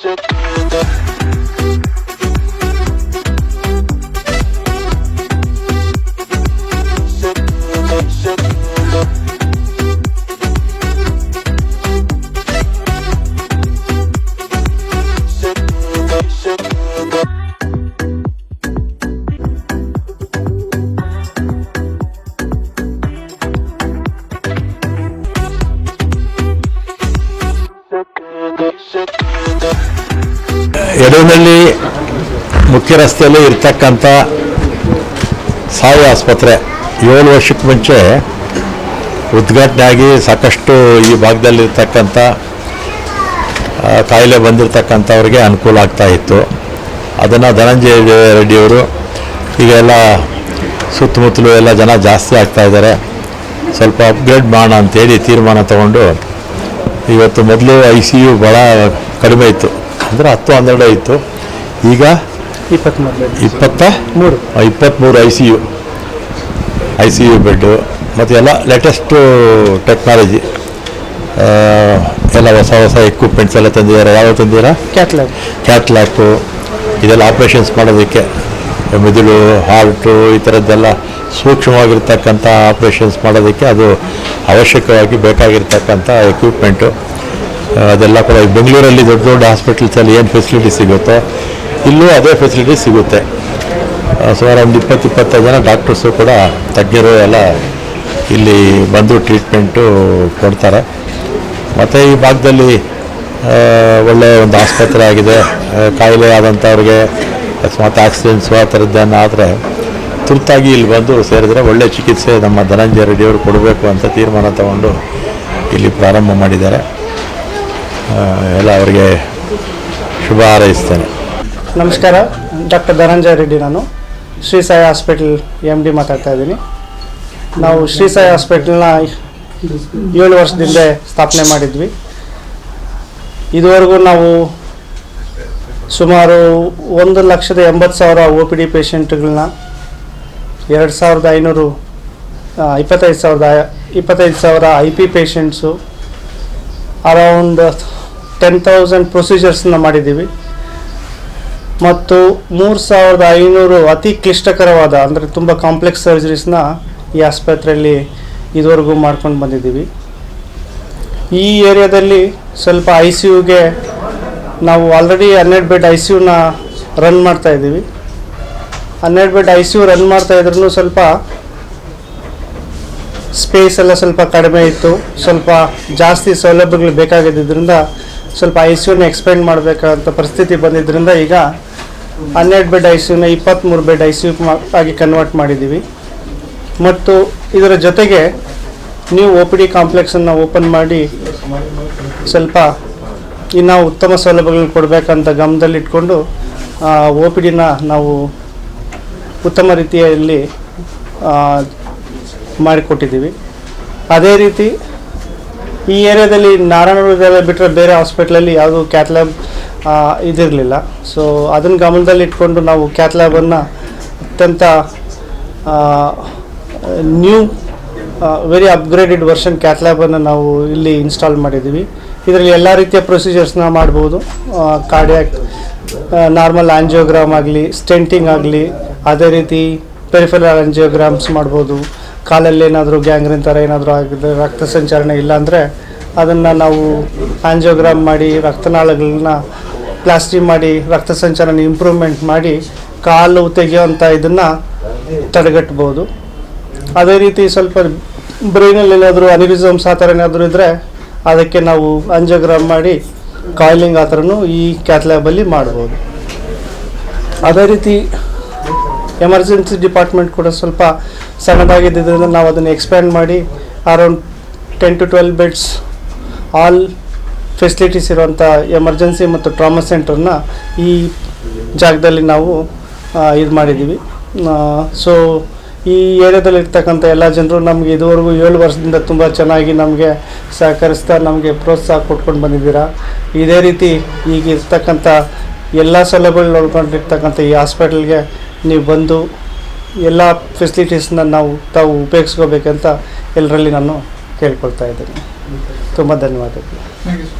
Shut up. ರಸ್ತೆಯಲ್ಲಿ ಇರ್ತಕ್ಕಂಥ ಸಾಯಿ ಆಸ್ಪತ್ರೆ ಏಳು ವರ್ಷಕ್ಕೆ ಮುಂಚೆ ಉದ್ಘಾಟನೆ ಆಗಿ ಸಾಕಷ್ಟು ಈ ಭಾಗದಲ್ಲಿರ್ತಕ್ಕಂಥ ಕಾಯಿಲೆ ಬಂದಿರತಕ್ಕಂಥವ್ರಿಗೆ ಅನುಕೂಲ ಆಗ್ತಾ ಇತ್ತು. ಅದನ್ನು ಧನಂಜಯ ರೆಡ್ಡಿಯವರು ಈಗೆಲ್ಲ ಸುತ್ತಮುತ್ತಲು ಎಲ್ಲ ಜನ ಜಾಸ್ತಿ ಆಗ್ತಾ ಇದ್ದಾರೆ. ಸ್ವಲ್ಪ ಅಪ್ಗ್ರೇಡ್ ಮಾಡೋಣ ಅಂತೇಳಿ ತೀರ್ಮಾನ ತಗೊಂಡು ಇವತ್ತು ಮೊದಲು ಐ ಸಿ ಯು ಭಾಳ ಕಡಿಮೆ ಇತ್ತು. ಅಂದರೆ ಹತ್ತು ಹನ್ನೆರಡು ಇತ್ತು ಈಗ ಇಪ್ಪತ್ತ್ಮೂರು ಇಪ್ಪತ್ತ ಮೂರು. ಇಪ್ಪತ್ತ್ಮೂರು I C U I C U bed ಮತ್ತು ಎಲ್ಲ ಲೇಟೆಸ್ಟು ಟೆಕ್ನಾಲಜಿ ಎಲ್ಲ ಹೊಸ ಹೊಸ ಎಕ್ವಿಪ್ಮೆಂಟ್ಸ್ ಎಲ್ಲ ತಂದಿದ್ದಾರೆ. ಯಾವ ತಂದಿದ್ದೀರಾ? ಕ್ಯಾಟ್ಲಾಗ್ ಕ್ಯಾಟ್ಲಾಕು ಇದೆಲ್ಲ ಆಪ್ರೇಷನ್ಸ್ ಮಾಡೋದಕ್ಕೆ. ಮೆದುಳು ಹಾರ್ಟು ಈ ಥರದ್ದೆಲ್ಲ ಸೂಕ್ಷ್ಮವಾಗಿರ್ತಕ್ಕಂಥ ಆಪ್ರೇಷನ್ಸ್ ಮಾಡೋದಕ್ಕೆ ಅದು ಅವಶ್ಯಕವಾಗಿ ಬೇಕಾಗಿರ್ತಕ್ಕಂಥ ಎಕ್ವಿಪ್ಮೆಂಟು ಅದೆಲ್ಲ ಕೂಡ ಬೆಂಗಳೂರಲ್ಲಿ ದೊಡ್ಡ ದೊಡ್ಡ ಹಾಸ್ಪಿಟಲ್ಸಲ್ಲಿ ಏನು ಫೆಸಿಲಿಟಿ ಸಿಗುತ್ತೋ, ಇಲ್ಲೂ ಅದೇ ಫೆಸಿಲಿಟಿ ಸಿಗುತ್ತೆ. ಸುಮಾರು ಒಂದು ಇಪ್ಪತ್ತು, ಇಪ್ಪತ್ತೈದು ಜನ ಡಾಕ್ಟರ್ಸು ಕೂಡ ತಜ್ಞರು ಎಲ್ಲ ಇಲ್ಲಿ ಬಂದು ಟ್ರೀಟ್ಮೆಂಟು ಕೊಡ್ತಾರೆ. ಮತ್ತು ಈ ಭಾಗದಲ್ಲಿ ಒಳ್ಳೆಯ ಒಂದು ಆಸ್ಪತ್ರೆ ಆಗಿದೆ. ಕಾಯಿಲೆ ಆದಂಥವ್ರಿಗೆ ಅಕಸ್ಮಾತ್ ಆಕ್ಸಿಡೆಂಟ್ಸು ಆ ಥರದ್ದನ್ನು ಆದರೆ ತುರ್ತಾಗಿ ಇಲ್ಲಿ ಬಂದು ಸೇರಿದ್ರೆ ಒಳ್ಳೆ ಚಿಕಿತ್ಸೆ ನಮ್ಮ ಧನಂಜಯ ರೆಡ್ಡಿಯವರು ಕೊಡಬೇಕು ಅಂತ ತೀರ್ಮಾನ ತಗೊಂಡು ಇಲ್ಲಿ ಪ್ರಾರಂಭ ಮಾಡಿದ್ದಾರೆ. ಎಲ್ಲ ಅವರಿಗೆ ಶುಭ ಹಾರೈಸ್ತೇನೆ. ನಮಸ್ಕಾರ, ಡಾಕ್ಟರ್ ಧನಂಜಯ ರೆಡ್ಡಿ ನಾನು. Shri Sai hospital M D ಮಾತಾಡ್ತಾ ಇದ್ದೀನಿ. ನಾವು ಶ್ರೀ ಸಾಯಿ ಹಾಸ್ಪಿಟಲ್ನ ಏಳು ವರ್ಷದಿಂದ ಸ್ಥಾಪನೆ ಮಾಡಿದ್ವಿ. ಇದುವರೆಗೂ ನಾವು ಸುಮಾರು ಒಂದು ಲಕ್ಷದ ಎಂಬತ್ತು ಸಾವಿರ ಓ ಪಿ ಡಿ ಪೇಷೆಂಟ್ಗಳನ್ನ ಎರಡು ಸಾವಿರದ ಐನೂರು ಇಪ್ಪತ್ತೈದು ಸಾವಿರದ, ಇಪ್ಪತ್ತೈದು ಸಾವಿರ I P patients around ten thousand ಪ್ರೊಸೀಜರ್ಸ್ನ ಮಾಡಿದ್ದೀವಿ. ಮತ್ತು ಮೂರು ಸಾವಿರದ ಐನೂರು ಅತಿ ಕ್ಲಿಷ್ಟಕರವಾದ, ಅಂದರೆ ತುಂಬ ಕಾಂಪ್ಲೆಕ್ಸ್ ಸರ್ಜರೀಸ್ನ ಈ ಆಸ್ಪತ್ರೆಯಲ್ಲಿ ಇದುವರೆಗೂ ಮಾಡ್ಕೊಂಡು ಬಂದಿದ್ದೀವಿ. ಈ ಏರಿಯಾದಲ್ಲಿ ಸ್ವಲ್ಪ ಐ ಸಿ ಯುಗೆ ನಾವು ಆಲ್ರೆಡಿ ಹನ್ನೆರಡು ಬೆಡ್ ಐ ಸಿ ಯುನ ರನ್ ಮಾಡ್ತಾ ಇದ್ದೀವಿ. ಹನ್ನೆರಡು bed I C U run ಮಾಡ್ತಾ ಇದ್ರೂ ಸ್ವಲ್ಪ ಸ್ಪೇಸ್ ಎಲ್ಲ ಸ್ವಲ್ಪ ಕಡಿಮೆ ಇತ್ತು. ಸ್ವಲ್ಪ ಜಾಸ್ತಿ ಸೌಲಭ್ಯಗಳು ಬೇಕಾಗಿದ್ದರಿಂದ ಸ್ವಲ್ಪ ಐ ಸಿ ಯುನ ಎಕ್ಸ್ಪೆಂಡ್ ಮಾಡಬೇಕಂತ ಪರಿಸ್ಥಿತಿ ಬಂದಿದ್ದರಿಂದ ಈಗ ಹನ್ನೆರಡು ಬೆಡ್ ಐ ಸಿ ಯುನ ಇಪ್ಪತ್ತ್ಮೂರು ಬೆಡ್ ಐ ಸಿ ಯು ಆಗಿ ಕನ್ವರ್ಟ್ ಮಾಡಿದ್ದೀವಿ ಮತ್ತು ಇದರ ಜೊತೆಗೆ ನೀವು ಒ ಪಿ ಡಿ ಕಾಂಪ್ಲೆಕ್ಸನ್ನು ಓಪನ್ ಮಾಡಿ ಸ್ವಲ್ಪ ಇನ್ನೂ ಉತ್ತಮ ಸೌಲಭ್ಯಗಳನ್ನು ಕೊಡಬೇಕಂತ ಗಮನದಲ್ಲಿಟ್ಕೊಂಡು ಓ ಪಿ ಡಿನ ನಾವು ಉತ್ತಮ ರೀತಿಯಲ್ಲಿ ಮಾಡಿಕೊಟ್ಟಿದ್ದೀವಿ ಅದೇ ರೀತಿ ಈ ಏರಿಯಾದಲ್ಲಿ ನಾರಾಯಣಪುರದಲ್ಲಿ ಬಿಟ್ಟರೆ ಬೇರೆ ಹಾಸ್ಪಿಟ್ಲಲ್ಲಿ ಯಾವುದು ಕ್ಯಾತ್ಲ್ಯಾಬ್ ಇದಿರಲಿಲ್ಲ. ಸೊ ಅದನ್ನು ಗಮನದಲ್ಲಿ ಇಟ್ಕೊಂಡು ನಾವು ಕ್ಯಾತ್ಲ್ಯಾಬನ್ನು ಅತ್ಯಂತ ನ್ಯೂ ವೆರಿ ಅಪ್ಗ್ರೇಡೆಡ್ ವರ್ಷನ್ ಕ್ಯಾತ್ಲ್ಯಾಬನ್ನು ನಾವು ಇಲ್ಲಿ ಇನ್ಸ್ಟಾಲ್ ಮಾಡಿದ್ದೀವಿ. ಇದರಲ್ಲಿ ಎಲ್ಲ ರೀತಿಯ ಪ್ರೊಸೀಜರ್ಸ್ನ ಮಾಡ್ಬೋದು. ಕಾರ್ಡಿಯಾಕ್ ನಾರ್ಮಲ್ ಆಂಜಿಯೋಗ್ರಾಮ್ ಆಗಲಿ ಸ್ಟೆಂಟಿಂಗ್ ಆಗಲಿ, ಅದೇ ರೀತಿ ಪೆರಿಫೆರಲ್ ಆಂಜಿಯೋಗ್ರಾಮ್ಸ್ ಮಾಡ್ಬೋದು. ಕಾಲಲ್ಲಿ ಏನಾದರೂ ಗ್ಯಾಂಗ್ರಿನ್ ಥರ ಏನಾದರೂ ಆಗಿದೆ, ರಕ್ತ ಸಂಚರಣೆ ಇಲ್ಲಾಂದರೆ ಅದನ್ನು ನಾವು ಆಂಜಿಯೋಗ್ರಾಮ್ ಮಾಡಿ ರಕ್ತನಾಳಗಳನ್ನ ಪ್ಲಾಸ್ಟಿ ಮಾಡಿ ರಕ್ತ ಸಂಚಲನ ಇಂಪ್ರೂವ್ಮೆಂಟ್ ಮಾಡಿ ಕಾಲು ತೆಗೆಯುವಂಥ ಇದನ್ನು ತಡೆಗಟ್ಬೋದು ಅದೇ ರೀತಿ ಸ್ವಲ್ಪ ಬ್ರೈನಲ್ಲಿ ಏನಾದರೂ ಅನಿರಿಸಮ್ಸ್ ಆ ಥರ ಏನಾದರೂ ಇದ್ದರೆ ಅದಕ್ಕೆ ನಾವು ಆಂಜಿಯೋಗ್ರಾಮ್ ಮಾಡಿ ಕಾಯಿಲಿಂಗ್ ಆ ಥರನೂ ಈ ಕ್ಯಾತ್ಲ್ಯಾಬಲ್ಲಿ ಮಾಡ್ಬೋದು. ಅದೇ ರೀತಿ ಎಮರ್ಜೆನ್ಸಿ ಡಿಪಾರ್ಟ್ಮೆಂಟ್ ಕೂಡ ಸ್ವಲ್ಪ ಸಣ್ಣದಾಗಿದ್ದರಿಂದ ನಾವು ಅದನ್ನು ಎಕ್ಸ್ಪ್ಯಾಂಡ್ ಮಾಡಿ around ten to twelve beds all facilities ಇರುವಂಥ ಎಮರ್ಜೆನ್ಸಿ ಮತ್ತು ಟ್ರಾಮಾ ಸೆಂಟರ್ನ ಈ ಜಾಗದಲ್ಲಿ ನಾವು ಇದು ಮಾಡಿದ್ದೀವಿ. ಸೊ ಈ ಏರಿಯಾದಲ್ಲಿ ಇರ್ತಕ್ಕಂಥ ಎಲ್ಲ ಜನರು ನಮಗೆ ಇದುವರೆಗೂ ಏಳು ವರ್ಷದಿಂದ ತುಂಬ ಚೆನ್ನಾಗಿ ನಮಗೆ ಸಹಕರಿಸ್ತಾ ನಮಗೆ ಪ್ರೋತ್ಸಾಹ ಕೊಟ್ಕೊಂಡು ಬಂದಿದ್ದೀರಾ. ಇದೇ ರೀತಿ ಈಗ ಇರ್ತಕ್ಕಂಥ ಎಲ್ಲ ಸೌಲಭ್ಯಗಳು ನೋಡ್ಕೊಂಡಿರ್ತಕ್ಕಂಥ ಈ ಹಾಸ್ಪಿಟಲ್ಗೆ ನೀವು ಬಂದು ಎಲ್ಲ ಫೆಸಿಲಿಟೀಸ್ನ ನಾವು ತಾವು ಉಪಯೋಗಿಸ್ಕೋಬೇಕಂತ ಎಲ್ಲರಲ್ಲಿ ನಾನು ಕೇಳ್ಕೊಳ್ತಾ ಇದ್ದೀನಿ. ತುಂಬ ಧನ್ಯವಾದಗಳು.